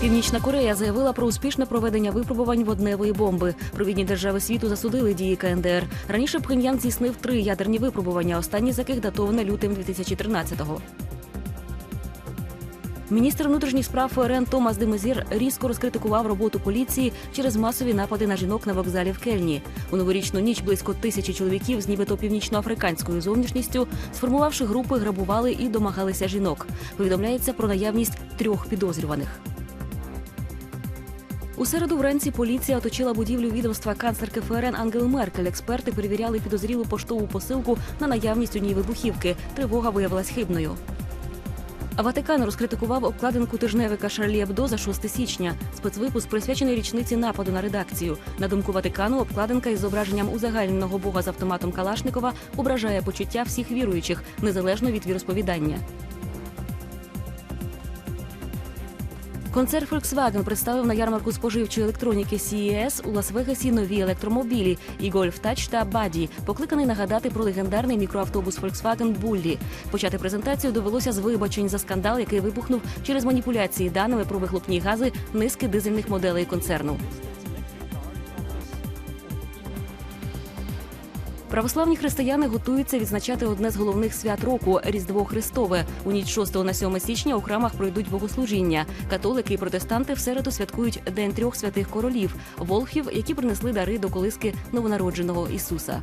Північна Корея заявила про успішне проведення випробувань водневої бомби. Провідні держави світу засудили дії КНДР. Раніше Пхеньян здійснив три ядерні випробування, останні з яких датоване лютим 2013-го. Міністр внутрішніх справ ФРН Томас Демезір різко розкритикував роботу поліції через масові напади на жінок на вокзалі в Кельні. У новорічну ніч близько тисячі чоловіків з нібито північноафриканською зовнішністю, сформувавши групи, грабували і домагалися жінок. Повідомляється про наявність трьох підозрюваних. У середу вранці поліція оточила будівлю відомства канцлерки ФРН Ангели Меркель. Експерти перевіряли підозрілу поштову посилку на наявність у ній вибухівки. Тривога виявилась хибною. Ватикан розкритикував обкладинку тижневика Шарлі Ебдо за 6 січня. Спецвипуск присвячений річниці нападу на редакцію. На думку Ватикану, обкладинка із зображенням узагальненого бога з автоматом Калашникова ображає почуття всіх віруючих, незалежно від віросповідання. Концерн Volkswagen представив на ярмарку споживчої електроніки CES у Лас-Вегасі нові електромобілі і Golf Touch та Buddy, покликаний нагадати про легендарний мікроавтобус Volkswagen Bulli. Почати презентацію довелося з вибачень за скандал, який вибухнув через маніпуляції даними про вихлопні гази низки дизельних моделей концерну. Православні християни готуються відзначати одне з головних свят року Різдво Христове. У ніч 6 на 7 січня у храмах пройдуть богослужіння. Католики і протестанти в середу святкують День трьох святих королів волхів, які принесли дари до колиски новонародженого Ісуса.